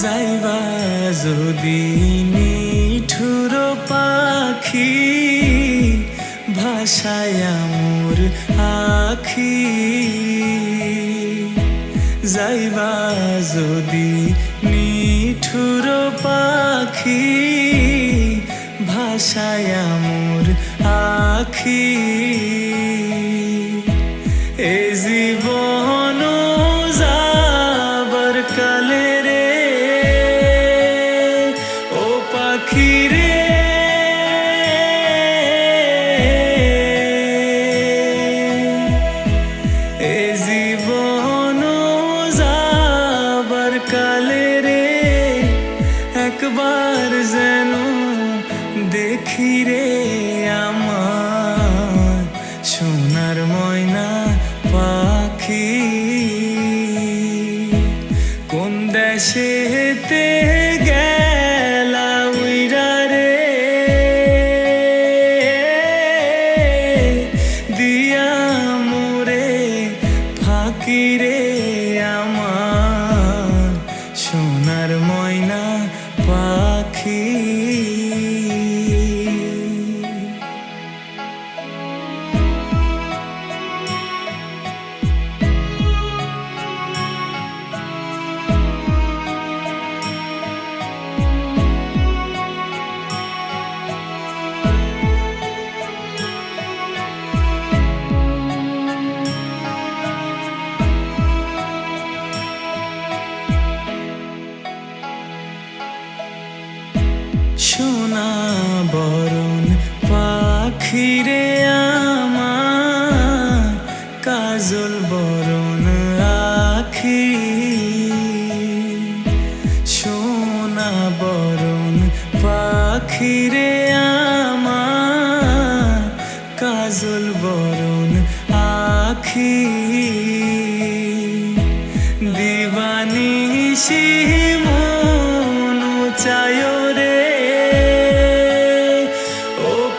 যাইবা যদি নিঠুর পাখি ভাষায় মোর আখি। যাইবা যদি নিঠুর পাখি ভাষায় মোর আখি। দেখি রে আমার সোনার ময়না পাখি কোন দেশেতে পাখিরে আমার কাজল বরণ আখি সোনা বরণ পাখিরে আমার কাজল বরণ আখি। দিবানিশি মনু চায়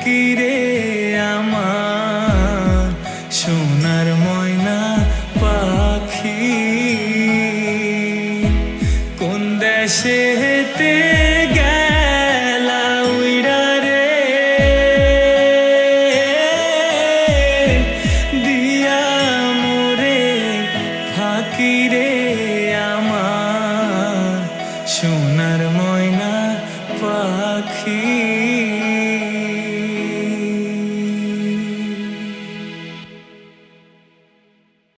পাখিরে আমার সোনার ময়না পাখি। কোন দেশে হেতে গেলা রে? দিয়া